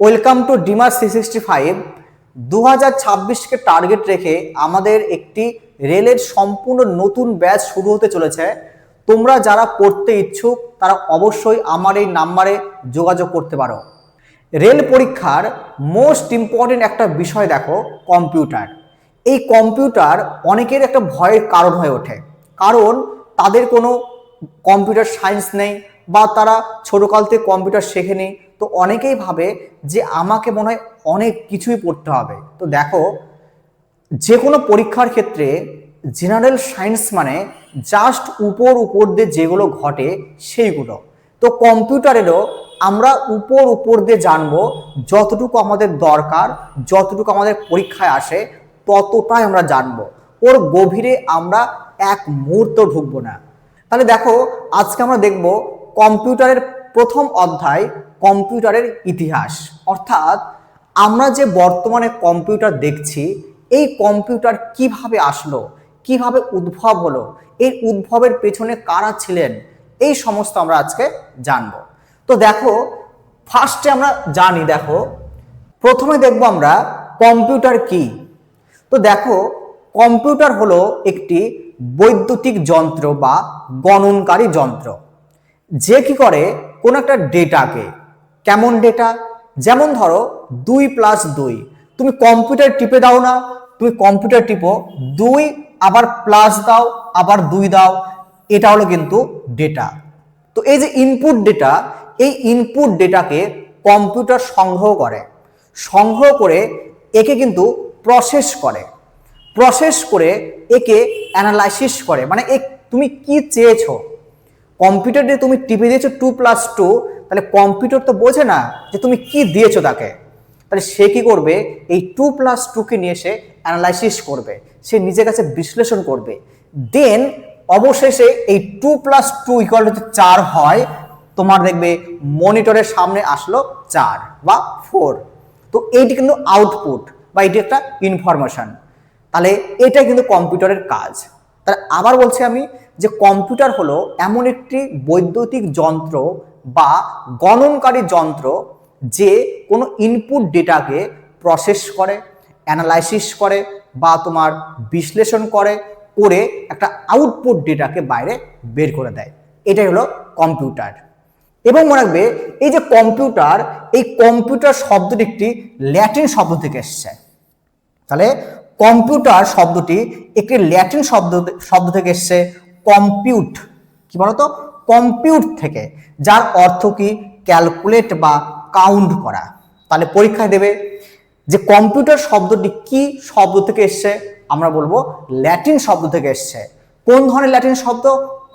Welcome to ডিমার three sixty five. দু হাজার ছাব্বিশকে টার্গেট রেখে আমাদের একটি রেলের সম্পূর্ণ নতুন ব্যাচ শুরু হতে চলেছে। তোমরা যারা পড়তে ইচ্ছুক, তারা অবশ্যই আমার এই নাম্বারে যোগাযোগ করতে পারো। রেল পরীক্ষার মোস্ট ইম্পর্টেন্ট একটা বিষয় দেখো, কম্পিউটার। এই কম্পিউটার অনেকের একটা ভয়ের কারণ হয়ে ওঠে। কারণ তাদের কোনো কম্পিউটার সায়েন্স নেই বা তারা ছোটোকাল থেকে কম্পিউটার শেখেনি। তো অনেকেই ভাবে যে আমাকে মনে হয় অনেক কিছুই পড়তে হবে। তো দেখো যে কোনো পরীক্ষার ক্ষেত্রে জেনারেল সায়েন্স মানে জাস্ট উপর উপর দিয়ে যেগুলো ঘটে সেইগুলো। তো কম্পিউটারেরও আমরা উপর উপর দিয়ে জানব যতটুকু আমাদের দরকার, যতটুকু আমাদের পরীক্ষায় আসে ততটাই আমরা জানব। ওর গভীরে আমরা এক মুহূর্ত ঢুকবো না। তাহলে দেখো, আজকে আমরা দেখব কম্পিউটারের প্রথম অধ্যায় কম্পিউটারের ইতিহাস। অর্থাৎ আমরা যে বর্তমানে কম্পিউটার দেখছি, এই কম্পিউটার কীভাবে আসলো, কীভাবে উদ্ভব হলো, এই উদ্ভবের পেছনে কারা ছিলেন, এই সমস্ত আমরা আজকে জানব। তো দেখো ফার্স্টে আমরা জানি, দেখো, প্রথমে দেখব আমরা কম্পিউটার কি। তো দেখো, কম্পিউটার হলো একটি বৈদ্যুতিক যন্ত্র বা গণনকারী যন্ত্র। যে কি করে? কোন একটা ডেটাকে কেমন ডেটা যেমন ধরো দুই প্লাস দুই। তুমি কম্পিউটার টিপে দাও না, তুমি কম্পিউটার টিপো, দুই আবার প্লাস দাও, আবার দুই দাও, এটা হলো কিন্তু ডেটা তো এই যে ইনপুট ডেটা এই ইনপুট ডেটাকে কম্পিউটার সংগ্রহ করে। সংগ্রহ করে একে কিন্তু প্রসেস করে। প্রসেস করে একে অ্যানালাইসিস করে। মানে এ, তুমি কি চেয়েছো? কম্পিউটারে তুমি টিপে দিয়েছ টু প্লাস টু তাহলে কম্পিউটার তো বোঝে না যে তুমি কি দিয়েছ তাকে। তাহলে সে কি করবে? এই টু প্লাস টুকে নিয়ে সে অ্যানালাইসিস করবে। সে নিজের কাছে বিশ্লেষণ করবে। দেন অবশেষে এই টু প্লাস টু ইকুয়াল যদি চার হয়, তোমার দেখবে মনিটরের সামনে আসলো চার বা ফোর তো এইটি কিন্তু আউটপুট বা এটি একটা ইনফরমেশন তাহলে এটা কিন্তু কম্পিউটারের কাজ। তাহলে আবার বলছি আমি যে কম্পিউটার হলো এমন একটি বৈদ্যুতিক যন্ত্র বা গণনকারী যন্ত্র যে কোনো ইনপুট ডেটাকে প্রসেস করে অ্যানালাইসিস করে বা তোমার বিশ্লেষণ করে করে একটা আউটপুট ডেটাকে বাইরে বের করে দেয়। এটাই হলো কম্পিউটার। এবং মনে রাখবে, এই যে কম্পিউটার, এই কম্পিউটার শব্দটি একটি ল্যাটিন শব্দ থেকে এসছে। তাহলে কম্পিউটার শব্দটি একটি ল্যাটিন শব্দ শব্দ থেকে এসছে কম্পিউট কি বলতো? কম্পিউট থেকে, যার অর্থ কি? ক্যালকুলেট বা কাউন্ট করা। তাহলে পরীক্ষায় দেবে যে কম্পিউটার শব্দটি কি শব্দ থেকে এসছে? আমরা বলব ল্যাটিন শব্দ থেকে এসছে। কোন ধরনের ল্যাটিন শব্দ?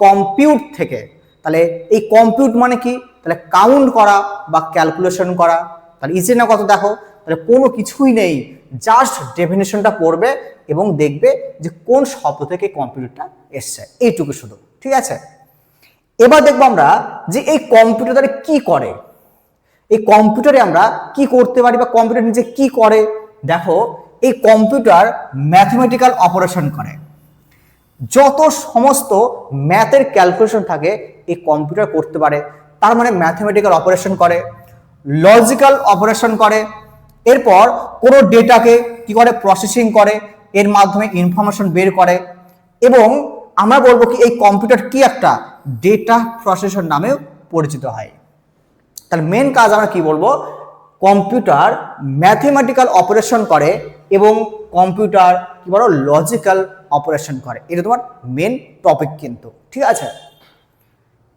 কম্পিউট থেকে। তাহলে এই কম্পিউট মানে কি? তাহলে কাউন্ট করা বা ক্যালকুলেশন করা। তাহলে ইজি না কত দেখো? তাহলে কোনো কিছুই নেই। জাস্ট ডেফিনেশনটা পড়বে এবং দেখবে যে কোন শব্দ থেকে কম্পিউটারটা এসছে। এইটুকু শুধু। ঠিক আছে? এবার দেখব আমরা যে এই কম্পিউটারে কি করে? এই কম্পিউটারে আমরা কি করতে পারি বা কম্পিউটার নিজে কি করে? দেখো, এই কম্পিউটার ম্যাথমেটিক্যাল অপারেশন করে। যত সমস্ত ম্যাথের ক্যালকুলেশন থাকে, এই কম্পিউটার করতে পারে। তার মানে ম্যাথমেটিক্যাল অপারেশন করে। লজিক্যাল অপারেশন করে, এরপর কোনো ডেটাকে কি করে প্রসেসিং করে, এর মাধ্যমে ইনফরমেশন বের করে এবং আমরা বলব কি এই কম্পিউটার কি একটা ডেটা প্রসেসর নামেও পরিচিত হয়। তাহলে মেন কাজ আমরা কি বলব? কম্পিউটার ম্যাথমেটিক্যাল অপারেশন করে এবং কম্পিউটার কি বলো? লজিক্যাল অপারেশন করে। এটা তোমার মেন টপিক কিন্তু। ঠিক আছে?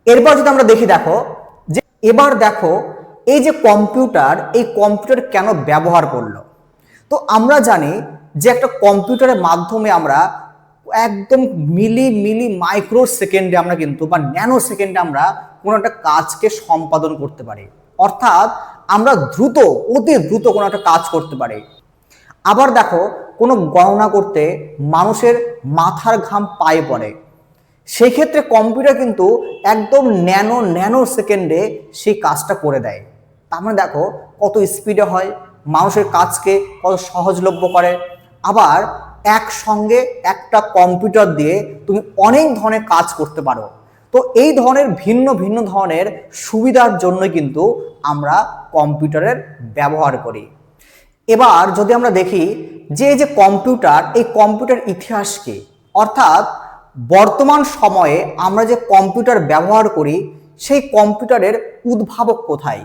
এরপর যদি আমরা দেখি দেখো যে, এবার দেখো এই যে কম্পিউটার, এই কম্পিউটার কেন ব্যবহার করল? তো আমরা জানি যে একটা কম্পিউটারের মাধ্যমে আমরা একদম মিলি মিলি মাইক্রো সেকেন্ডে আমরা কিন্তু বা ন্যানো সেকেন্ডে আমরা কোনো একটা কাজকে সম্পাদন করতে পারি। অর্থাৎ আমরা দ্রুত, অতি দ্রুত কোনো একটা কাজ করতে পারি। আবার দেখো, কোনো গণনা করতে মানুষের মাথার ঘাম পায়ে পড়ে। সেই ক্ষেত্রে কম্পিউটার কিন্তু একদম ন্যানো ন্যানো সেকেন্ডে সেই কাজটা করে দেয়। তার মানে দেখো কত স্পিডে হয়, মানুষের কাজকে কত সহজলভ্য করে। আবার একসঙ্গে একটা কম্পিউটার দিয়ে তুমি অনেক ধরনের কাজ করতে পারো। তো এই ধরনের ভিন্ন ভিন্ন ধরনের সুবিধার জন্য কিন্তু আমরা কম্পিউটারের ব্যবহার করি। এবার যদি আমরা দেখি যে যে কম্পিউটার এই কম্পিউটার ইতিহাস কি? অর্থাৎ বর্তমান সময়ে আমরা যে কম্পিউটার ব্যবহার করি, সেই কম্পিউটারের উদ্ভাবক কোথায়?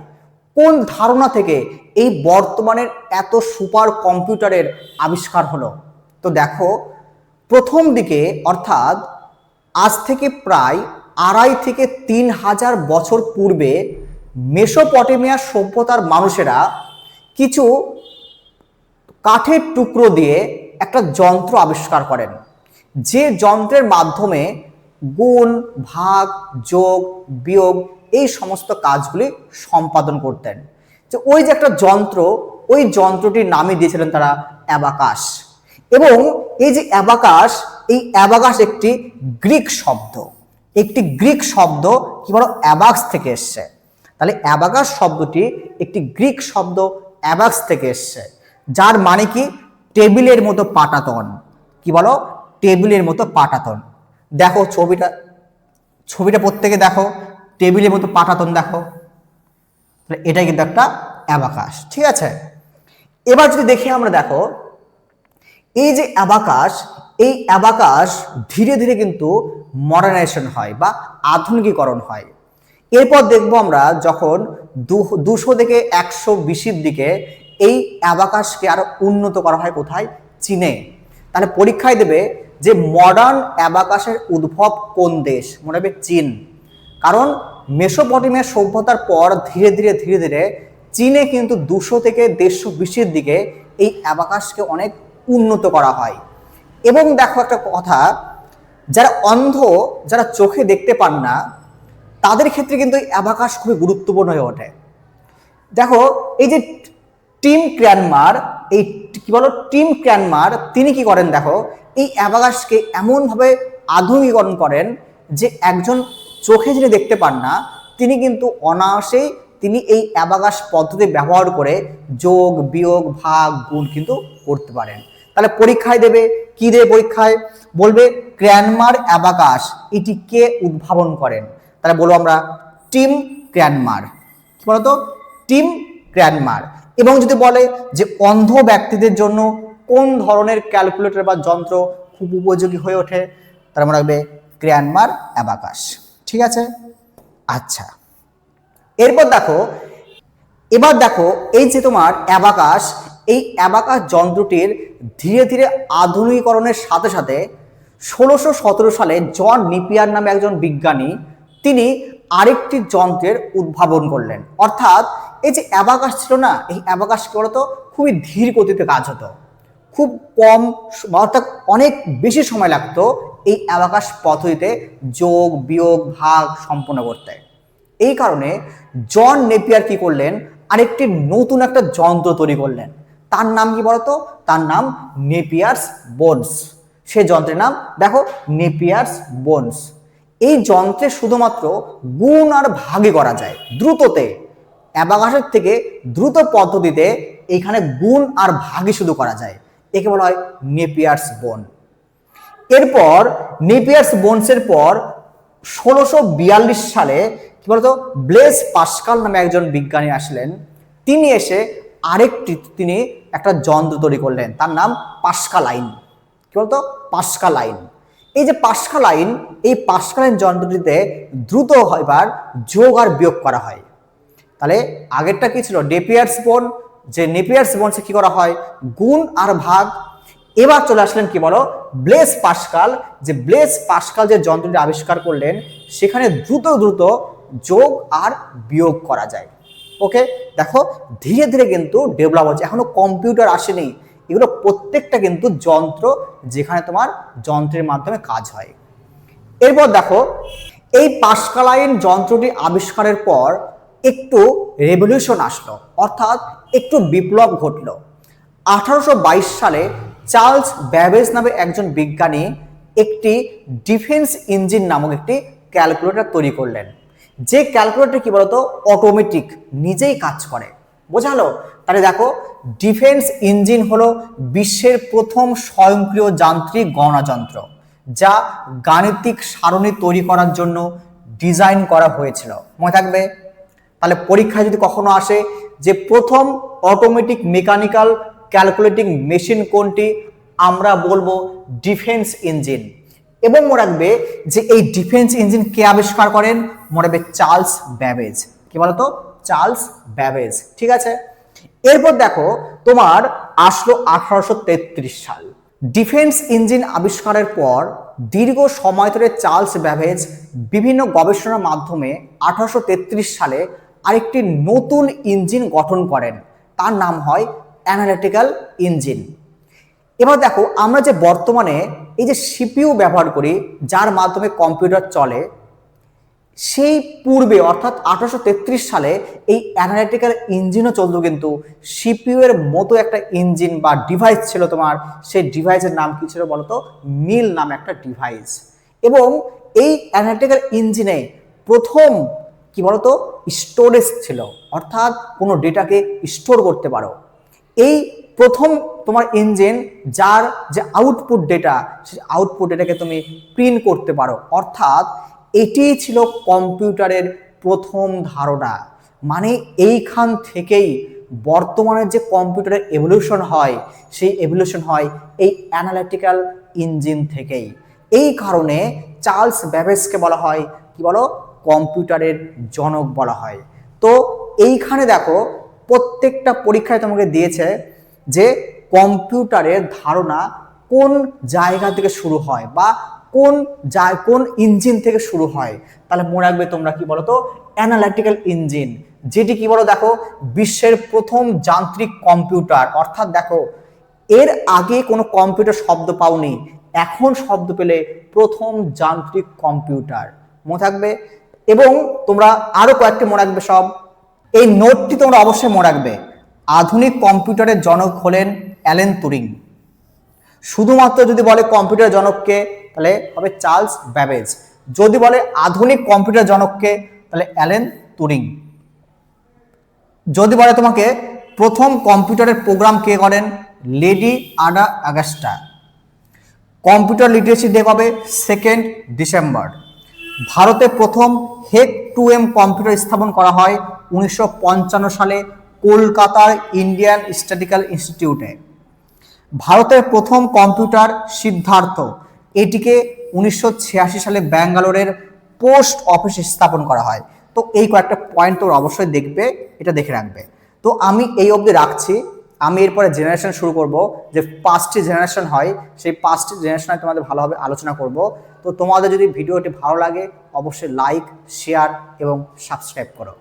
কোন ধারণা থেকে এই বর্তমানের এত সুপার কম্পিউটারের আবিষ্কার হলো? তো দেখো, প্রথম দিকে অর্থাৎ আজ থেকে প্রায় আড়াই থেকে তিন হাজার বছর পূর্বে মেসোপটেমিয়া সভ্যতার মানুষেরা কিছু কাঠের টুকরো দিয়ে একটা যন্ত্র আবিষ্কার করেন। যে যন্ত্রের মাধ্যমে গুণ, ভাগ, যোগ, বিয়োগ এই সমস্ত কাজগুলি সম্পাদন করতেন। যে ওই যে একটা যন্ত্র, ওই যন্ত্রটির নামই দিয়েছিলেন তারা অ্যাবাকাশ এবং এই যে অ্যাবাকাশ এই অ্যাবাকাশ একটি গ্রিক শব্দ। একটি গ্রিক শব্দ কি বলো? অ্যাবাক্স থেকে এসছে। তাহলে অ্যাবাকাস শব্দটি একটি গ্রিক শব্দ অ্যাবাক্স থেকে এসছে। যার মানে কি? টেবিলের মতো পাটাতন। কি বলো? টেবিলের মতো পাটাতন। দেখো ছবিটা ছবিটা প্রত্যেকে দেখো। টেবিলের মতো পাটাতন দেখো। তাহলে এটাই কিন্তু একটা অ্যাবাকাশ, ঠিক আছে? এবার যদি দেখি আমরা দেখো, এই যে অ্যাবাকাশ, এই অ্যাবাকাশ ধীরে ধীরে কিন্তু মডার্নাইজেশন হয় বা আধুনিকীকরণ হয়। এরপর দেখব আমরা যখন দুশো থেকে একশো বিশির দিকে এই অ্যাবাকাশকে আরও উন্নত করা হয় কোথায়? চীনে। তাহলে পরীক্ষায় দেবে যে মডার্ন অ্যাবাকাশের উদ্ভব কোন দেশ? মনে হবে চীন। কারণ মেসোপটেমিয়া সভ্যতার পর ধীরে ধীরে ধীরে ধীরে চীনে কিন্তু দুশো থেকে দেড়শো বিশের দিকে এই অ্যাবাকাশকে অনেক উন্নত করা হয়। এবং দেখো একটা কথা, যারা অন্ধ, যারা চোখে দেখতে পান না, তাদের ক্ষেত্রে কিন্তু এই অ্যাবাকাশ খুবই গুরুত্বপূর্ণ হয়ে ওঠে। দেখো, এই যে টিম ক্র্যানমার, এই কি বলো, টিম ক্র্যানমার, তিনি কি করেন দেখো, এই অ্যাবাকাশকে এমনভাবে আধুনিকীকরণ করেন যে একজন চোখে যিনি দেখতে পান না, তিনি কিন্তু অনায়াসেই তিনি এই অ্যাবাকাশ পদ্ধতি ব্যবহার করে যোগ, বিয়োগ, ভাগ, গুণ কিন্তু করতে পারেন। তাহলে পরীক্ষায় দেবে, কি দেবে পরীক্ষায়? বলবে, ক্র্যানমার অ্যাবাকাশ এটি কে উদ্ভাবন করেন? তাহলে বলব আমরা, টিম ক্র্যানমার। কি বলতো? Tim Cranmer. এবং যদি বলে যে, অন্ধ ব্যক্তিদের জন্য কোন ধরনের ক্যালকুলেটর বা যন্ত্র খুব উপযোগী হয়ে ওঠে? তার মনে রাখবে, ক্র্যানমার অ্যাবাকাশ ঠিক আছে? আচ্ছা। এরপর দেখো, এবার দেখো এই যে তোমার অ্যাবাকাশ এই অ্যাবাকাশ যন্ত্রটির ধীরে ধীরে আধুনিকীকরণের সাথে সাথে ষোলোশো সতেরো সালে জন নিপিয়ার নামে একজন বিজ্ঞানী, তিনি আরেকটি যন্ত্রের উদ্ভাবন করলেন। অর্থাৎ এই যে অ্যাবাকাশ ছিল না, এই অ্যাবাকাশ কি বলতো? খুবই ধীর গতিতে কাজ হতো। খুব কম অর্থাৎ অনেক বেশি সময় লাগতো এই অ্যাবাকাশ পদ্ধতিতে যোগ, বিয়োগ, ভাগ সম্পন্ন করতে। এই কারণে জন নেপিয়ার কি করলেন? আরেকটি নতুন একটা যন্ত্র তৈরি করলেন। তার নাম কি বলতো? তার নাম নেপিয়ার্স বোনস। সে যন্ত্রের নাম, দেখো, নেপিয়ার্স বোনস। এই যন্ত্রে শুধুমাত্র গুণ আর ভাগে করা যায় দ্রুততে। অ্যাবাকাশের থেকে দ্রুত পদ্ধতিতে এখানে গুণ আর ভাগে শুধু করা যায়। একে বলা হয় নেপিয়ার্স বোন। এরপর নেপিয়ার্স বোনসের পর ষোলোশো বিয়াল্লিশ সালে কি বলতো? ব্লেস পাস্কাল নামে একজন বিজ্ঞানী আসলেন। তিনি এসে আরেকটি, তিনি একটা যন্ত্র তৈরি করলেন। তার নাম পাস্কা লাইন কি বলতো? পাস্কা লাইন এই যে পাস্কা লাইন এই পাস্কা লাইন যন্ত্রটিতে দ্রুত হইবার যোগ আর বিয়োগ করা হয়। তাহলে আগেরটা কি ছিল? নেপিয়ার্স বোন যে নেপিয়ার্স বোনসে কি করা হয়? গুণ আর ভাগ। এবার চলে আসলেন কি বলো? Blaise Pascal. যে ব্লেস পাস্কাল যে যন্ত্রটি আবিষ্কার করলেন, সেখানে দ্রুত দ্রুত যোগ আর বিয়োগ করা যায়। ওকে? দেখো, ধীরে ধীরে কিন্তু ডেভেলপ হচ্ছে। এখনও কম্পিউটার আসেনি। এগুলো প্রত্যেকটা কিন্তু যন্ত্র যেখানে তোমার যন্ত্রের মাধ্যমে কাজ হয়। এরপর দেখো, এই পাস্কালাইন যন্ত্রটি আবিষ্কারের পর একটু রেভলিউশন আসলো। অর্থাৎ একটু বিপ্লব ঘটলো। আঠারোশো সালে চার্লস ব্যাবেজ নামে একজন বিজ্ঞানী একটি ডিফেন্স ইঞ্জিন নামক একটি ক্যালকুলেটর তৈরি করলেন। যে ক্যালকুলেটর কি বলতো? অটোমেটিক, নিজেই কাজ করে। বোঝালো? তাহলে দেখো, ডিফেন্স ইঞ্জিন হলো বিশ্বের প্রথম স্বয়ংক্রিয় যান্ত্রিক গণনা যন্ত্র যা গাণিতিক সারণী তৈরি করার জন্য ডিজাইন করা হয়েছিল। মনে থাকবে? তাহলে পরীক্ষায় যদি কখনো আসে যে প্রথম অটোমেটিক মেকানিক্যাল ক্যালকুলেটিং মেশিন কোনটি, আমরা বলব ডিফেন্স ইঞ্জিন এবং মনে রাখবে যে এই ডিফেন্স ইঞ্জিন কে আবিষ্কার করেন, মনে রাখবে চার্লস ব্যাবেজ। কি বলতো? Charles Babbage. ঠিক আছে? এরপর দেখো, তোমার আসলো আঠারোশো তেত্রিশ সাল। ডিফেন্স ইঞ্জিন আবিষ্কারের পর দীর্ঘ সময় ধরে চার্লস ব্যাভেজ বিভিন্ন গবেষণার মাধ্যমে আঠারোশো তেত্রিশ সালে আরেকটি নতুন ইঞ্জিন গঠন করেন। তার নাম হয় অ্যানালিটিক্যাল ইঞ্জিন। এবার দেখো, আমরা যে বর্তমানে এই যে সিপিইউ ব্যবহার করি, যার মাধ্যমে কম্পিউটার চলে, সেই পূর্বে, অর্থাৎ আঠারোশো তেত্রিশ সালে, এই অ্যানালিটিক্যাল ইঞ্জিনও চলতো কিন্তু সিপিইউ এর মতো একটা ইঞ্জিন বা ডিভাইস ছিল তোমার, সেই ডিভাইসের নাম কি ছিল বলতো? মিল নাম একটা ডিভাইস এবং এই অ্যানালিটিক্যাল ইঞ্জিনে প্রথম কি বলতো? স্টোরেজ ছিল। অর্থাৎ কোনো ডেটাকে স্টোর করতে পারো। এই প্রথম তোমার ইঞ্জিন যার যে আউটপুট ডেটা সেই আউটপুট ডেটাকে তুমি প্রিন্ট করতে পারো। অর্থাৎ এটিই ছিল কম্পিউটারের প্রথম ধারণা। মানে এইখান থেকেই বর্তমানে যে কম্পিউটারের এভলিউশন হয়, সেই এভলিউশন হয় এই অ্যানালিটিক্যাল ইঞ্জিন থেকেই। এই কারণে চার্লস ব্যাবেজকে বলা হয়, কি বলো? কম্পিউটারের জনক বলা হয়। তো এইখানে দেখো, প্রত্যেকটা পরীক্ষায় তোমাকে দিয়েছে যে কম্পিউটারের ধারণা কোন জায়গা থেকে শুরু হয় বা কোন যায়, কোন ইঞ্জিন থেকে শুরু হয়। তাহলে মনে রাখবে তোমরা কি বলো তো অ্যানালাইটিক্যাল ইঞ্জিন, যেটি কি বলো দেখো? বিশ্বের প্রথম যান্ত্রিক কম্পিউটার। অর্থাৎ দেখো, এর আগে কোনো কম্পিউটার শব্দ পাওনি, এখন শব্দ পেলে প্রথম যান্ত্রিক কম্পিউটার। মনে থাকবে? এবং তোমরা আরও কয়েকটি মনে রাখবে সব। এই নোটটি তোমরা অবশ্যই মনে রাখবে আধুনিক কম্পিউটারের জনক হলেন অ্যালেন তুরিং। শুধুমাত্র যদি বলে কম্পিউটার জনককে, তাহলে হবে চার্লস ব্যাবেজ। যদি বলে আধুনিক কম্পিউটার জনককে, তাহলে অ্যালেন তুরিং। যদি বলে তোমাকে প্রথম কম্পিউটারের প্রোগ্রাম কে করেন, Lady Ada Augusta computer literacy day কবে? Second December. ভারতে প্রথম হেক টু এম কম্পিউটার স্থাপন করা হয় উনিশশো পঞ্চান্ন সালে কলকাতার ইন্ডিয়ান স্ট্যাটিক্যাল ইনস্টিটিউটে ভারতের প্রথম কম্পিউটার সিদ্ধার্থ, এটিকে উনিশশো ছিয়াশি সালে ব্যাঙ্গালোরের পোস্ট অফিস স্থাপন করা হয়। তো এই কয়েকটা পয়েন্ট তোমরা অবশ্যই দেখবে, এটা দেখে রাখবে। তো আমি এই অবধি রাখছি। আমি এরপরে জেনারেশন শুরু করব যে পাঁচটি জেনারেশন হয়, সেই পাঁচটি জেনারেশনে তোমাদের ভালোভাবে আলোচনা করব। তো তোমাদের যদি ভিডিওটি ভালো লাগে, অবশ্যই লাইক শেয়ার এবং সাবস্ক্রাইব করো।